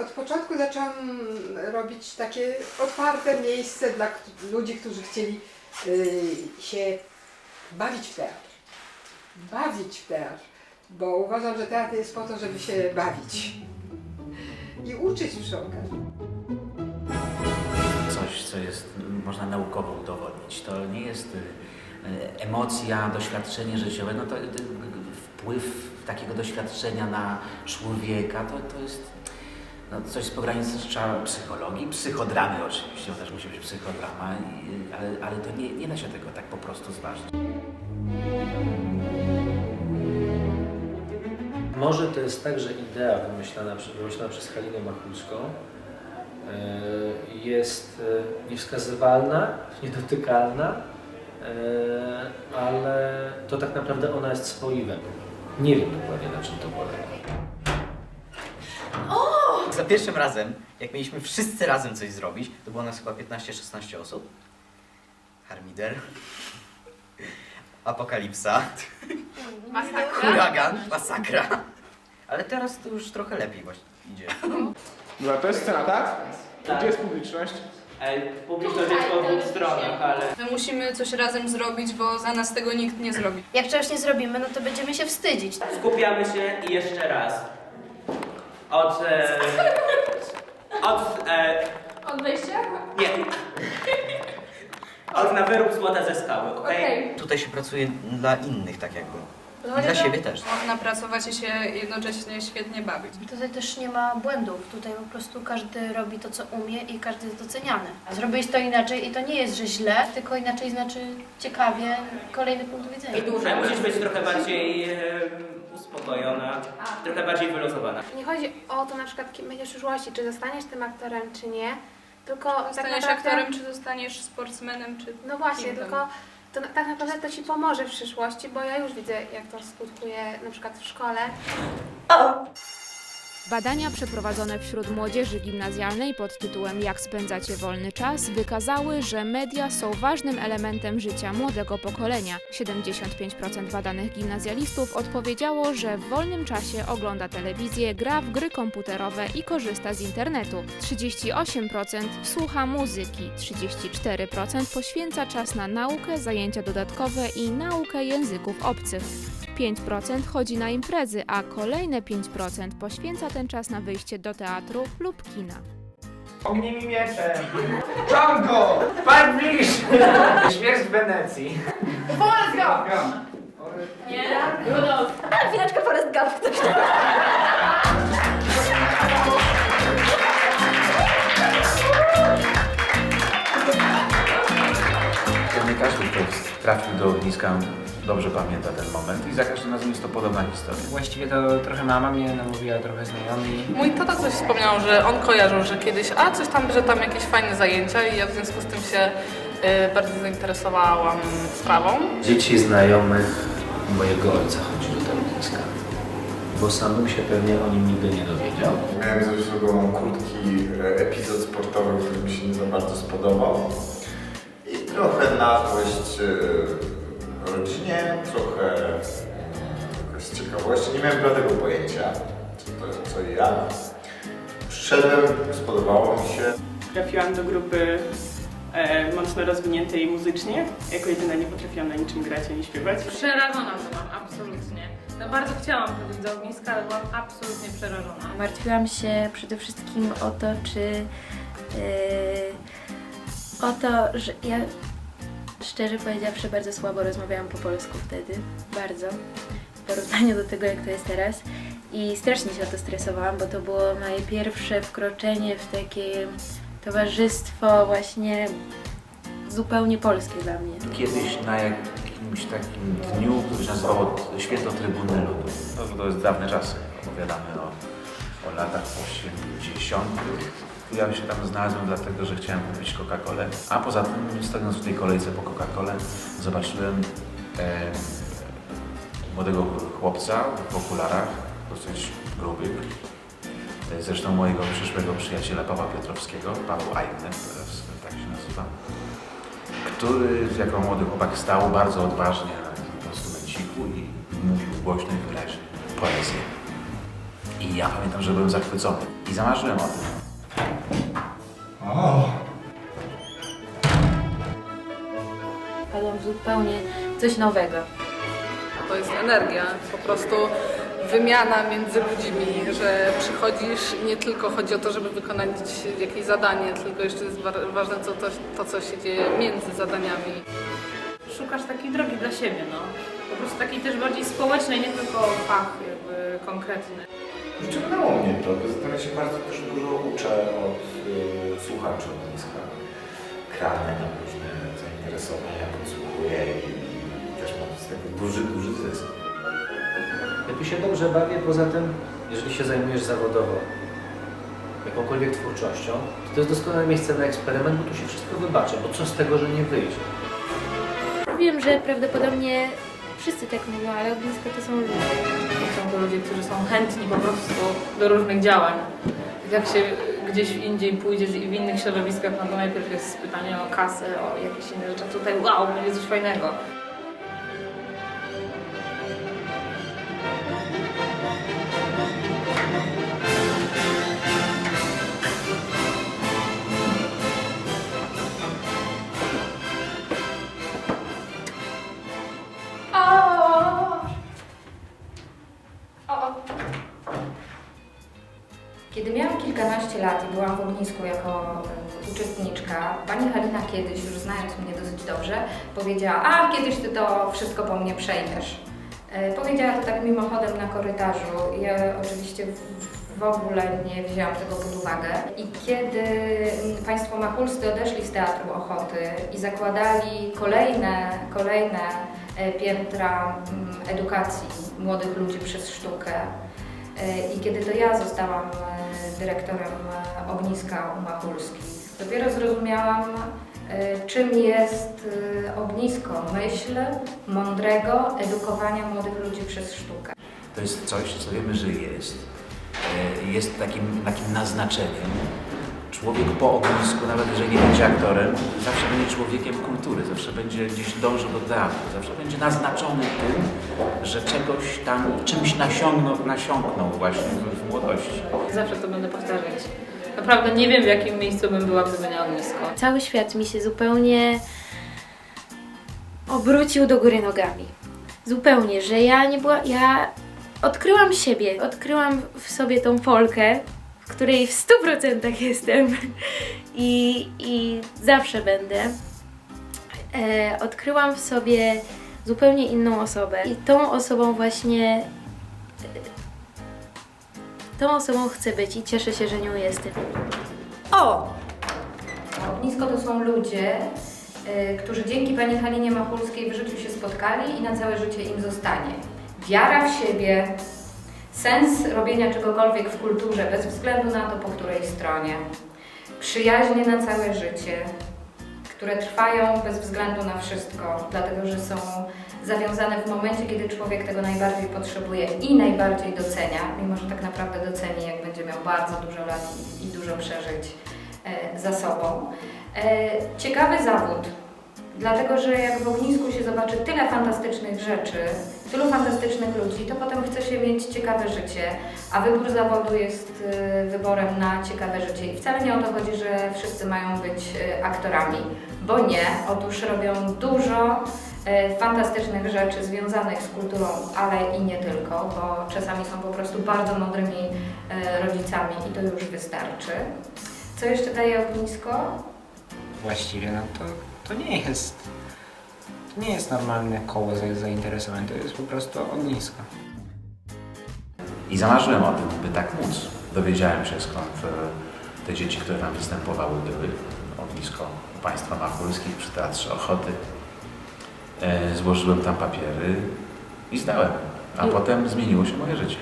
Od początku zaczęłam robić takie otwarte miejsce dla ludzi, którzy chcieli y, się bawić w teatr. Bawić w teatr, bo uważam, że teatr jest po to, żeby się bawić i uczyć przy okazji. coś, co jest, można naukowo udowodnić. To nie jest y, emocja, doświadczenie życiowe, no to y, wpływ takiego doświadczenia na człowieka, to, to jest no, coś z pogranicza psychologii, psychodramy oczywiście, bo też musi być psychodrama, i, ale, ale to nie, nie da się tego tak po prostu zważyć. Może to jest tak, że idea wymyślana, wymyślona przez Halinę Machulską e, jest e, niewskazywalna, niedotykalna, e, ale to tak naprawdę ona jest spoiwem. Nie wiem dokładnie na czym to polega. Za pierwszym razem, jak mieliśmy wszyscy razem coś zrobić, to było nas chyba 15-16 osób. Harmider. Apokalipsa. Masakra. Huragan. Masakra. Ale teraz to już trochę lepiej właśnie idzie. Dobra, to jest scena, tak? Gdzie jest publiczność? Publiczność jest po dwóch stronach, ale... My musimy coś razem zrobić, bo za nas tego nikt nie zrobi. Jak czegoś nie zrobimy, no to będziemy się wstydzić. Skupiamy się i jeszcze raz. Od... E, od... E, Od wejścia? nie. Od na wyrób złota ze skały, okej? Tutaj się pracuje dla innych tak jakby. No I dla siebie też. Można pracować i się jednocześnie świetnie bawić. Tutaj też nie ma błędów. Tutaj po prostu każdy robi to, co umie i każdy jest doceniany. Zrobiłeś to inaczej i to nie jest, że źle, tylko inaczej znaczy ciekawie, kolejny punkt widzenia. I dłużej, musisz być trochę bardziej e, uspokojona, trochę bardziej wyluzowana. Nie chodzi o to na przykład, kim będziesz w przyszłości, czy zostaniesz tym aktorem, czy nie, tylko tak Zostaniesz naprawdę... aktorem, czy zostaniesz sportsmenem, czy... No właśnie, kim tylko to na- tak naprawdę to Ci pomoże w przyszłości, bo ja już widzę, jak to skutkuje na przykład w szkole. Badania przeprowadzone wśród młodzieży gimnazjalnej pod tytułem Jak spędzacie wolny czas wykazały, że media są ważnym elementem życia młodego pokolenia. 75% badanych gimnazjalistów odpowiedziało, że w wolnym czasie ogląda telewizję, gra w gry komputerowe i korzysta z internetu. 38% słucha muzyki, 34% poświęca czas na naukę, zajęcia dodatkowe i naukę języków obcych. 5% chodzi na imprezy, a kolejne 5% poświęca ten czas na wyjście do teatru lub kina. Ognij mi mieczem! Django! Padlisz! Śmierć w Wenecji. Forrest Gump! Nie? Rudolf. Chwileczkę, Forrest Gump, ktoś To nie każdy, kto trafił do ogniska, dobrze pamięta ten moment i za każdym razem jest to podobna historia. Właściwie to trochę mama mnie namówiła, trochę znajomi. Mój tata coś wspomniał, że on kojarzył, że kiedyś, a coś tam, że tam jakieś fajne zajęcia i ja w związku z tym się y, bardzo zainteresowałam sprawą. Dzieci znajomych mojego ojca chodzi do tego ogniska. Bo samym się pewnie o nim nigdy nie dowiedział. Miałem ze sobą krótki e, epizod sportowy, który mi się nie za bardzo spodobał. I trochę na złość rodzinie, trochę, z ciekawości. Nie miałem żadnego pojęcia, co to jest, co i jak. Przyszedłem, spodobało mi się. Trafiłam do grupy e, mocno rozwiniętej muzycznie. Jako jedyna nie potrafiłam na niczym grać ani śpiewać. Przerażona byłam, absolutnie. No bardzo chciałam chodzić do ogniska, ale byłam absolutnie przerażona. Martwiłam się przede wszystkim o to, czy yy, o to, że ja szczerze powiedziawszy bardzo słabo rozmawiałam po polsku wtedy, bardzo, w porównaniu do tego jak to jest teraz i strasznie się o to stresowałam, bo to było moje pierwsze wkroczenie w takie towarzystwo właśnie zupełnie polskie dla mnie. Kiedyś na jakimś takim dniu, który się nazywało Święto Trybuny Ludu. To, to jest dawne czasy. Opowiadamy o, o latach 80. Ja się tam znalazłem dlatego, że chciałem kupić Coca-Colę. A poza tym, stojąc w tej kolejce po Coca-Colę, zobaczyłem e, młodego chłopca w okularach, dosyć grubych. Zresztą mojego przyszłego przyjaciela Pawła Piotrowskiego, Paweł teraz tak się nazywa który jako młody chłopak stał bardzo odważnie na instrumenciku i mówił głośno i wyraźnie poezję. I ja pamiętam, że byłem zachwycony i zamarzyłem o tym. Wpadłam w zupełnie coś nowego. To jest energia, po prostu wymiana między ludźmi, że przychodzisz i nie tylko chodzi o to, żeby wykonać jakieś zadanie, tylko jeszcze jest wa- ważne to, to, to, co się dzieje między zadaniami. Szukasz takiej drogi dla siebie, no. Po prostu takiej też bardziej społecznej, nie tylko fach jakby konkretny. Przyciągnęło mnie to, poza tym ja się bardzo też dużo uczę od y, słuchaczy ogniska. Kradnę tam różne zainteresowania, podsłuchuję i, i też mam z tego duży, duży zysk. Ja tu się dobrze bawię, poza tym, jeżeli się zajmujesz zawodowo jakąkolwiek twórczością, to to jest doskonałe miejsce na eksperyment, bo tu się wszystko wybaczy, bo co z tego, że nie wyjdzie? Wiem, że prawdopodobnie wszyscy tak mówią, ale ognisko to są ludzie. Są to ludzie, którzy są chętni po prostu do różnych działań. Jak się gdzieś indziej pójdzie w innych środowiskach, no to najpierw jest pytanie o kasę, o jakieś inne rzeczy. Tutaj wow, będzie coś fajnego. Kilkanaście lat i byłam w ognisku jako uczestniczka, pani Halina kiedyś, już znając mnie dosyć dobrze, powiedziała, a kiedyś ty to wszystko po mnie przejmiesz. E, Powiedziała to tak mimochodem na korytarzu. Ja oczywiście w- ogóle nie wzięłam tego pod uwagę. I kiedy mm, państwo Machulscy odeszli z Teatru Ochoty i zakładali kolejne, kolejne e, piętra mm, edukacji młodych ludzi przez sztukę, E, I kiedy to ja zostałam dyrektorem e, ogniska u Machulskich, dopiero zrozumiałam, e, czym jest e, ognisko. Myśl mądrego edukowania młodych ludzi przez sztukę. To jest coś, co wiemy, że jest. Jest takim, takim naznaczeniem. Człowiek po ognisku, nawet jeżeli nie będzie aktorem, zawsze człowiekiem kultury, zawsze będzie gdzieś dążył do teatru, zawsze będzie naznaczony tym, że czegoś tam, czymś nasiągnął, nasiąknął właśnie w, w młodości. Zawsze to będę powtarzać. Naprawdę nie wiem, w jakim miejscu bym była, gdyby nie ognisko. Cały świat mi się zupełnie obrócił do góry nogami. Zupełnie, że ja nie była. Ja odkryłam siebie, odkryłam w sobie tą Polkę, w której w 100% jestem i, i zawsze będę. E, odkryłam w sobie zupełnie inną osobę i tą osobą właśnie. Tą osobą chcę być i cieszę się, że nią jestem. O! Ognisko to są ludzie, y, którzy dzięki pani Halinie Machulskiej w życiu się spotkali i na całe życie im zostanie. Wiara w siebie, sens robienia czegokolwiek w kulturze, bez względu na to, po której stronie. Przyjaźnie na całe życie, które trwają bez względu na wszystko, dlatego że są zawiązane w momencie, kiedy człowiek tego najbardziej potrzebuje i najbardziej docenia, mimo że tak naprawdę doceni, jak będzie miał bardzo dużo lat i, dużo przeżyć e, za sobą. E, ciekawy zawód, dlatego że jak w ognisku się zobaczy tyle fantastycznych rzeczy, tylu fantastycznych ludzi, to potem chce się mieć ciekawe życie, a wybór zawodu jest e, wyborem na ciekawe życie. I wcale nie o to chodzi, że wszyscy mają być e, aktorami, bo nie. Otóż robią dużo e, fantastycznych rzeczy związanych z kulturą, ale i nie tylko, bo czasami są po prostu bardzo mądrymi rodzicami i to już wystarczy. Co jeszcze daje ognisko? Właściwie no to, to nie jest to nie jest normalne koło za- zainteresowań, to jest po prostu ognisko. I zamarzyłem o tym, by tak móc. Dowiedziałem się skąd e, te dzieci, które tam występowały, były ognisko państwa Machulskich przy Teatrze Ochoty. E, Złożyłem tam papiery i zdałem. A potem zmieniło się moje życie.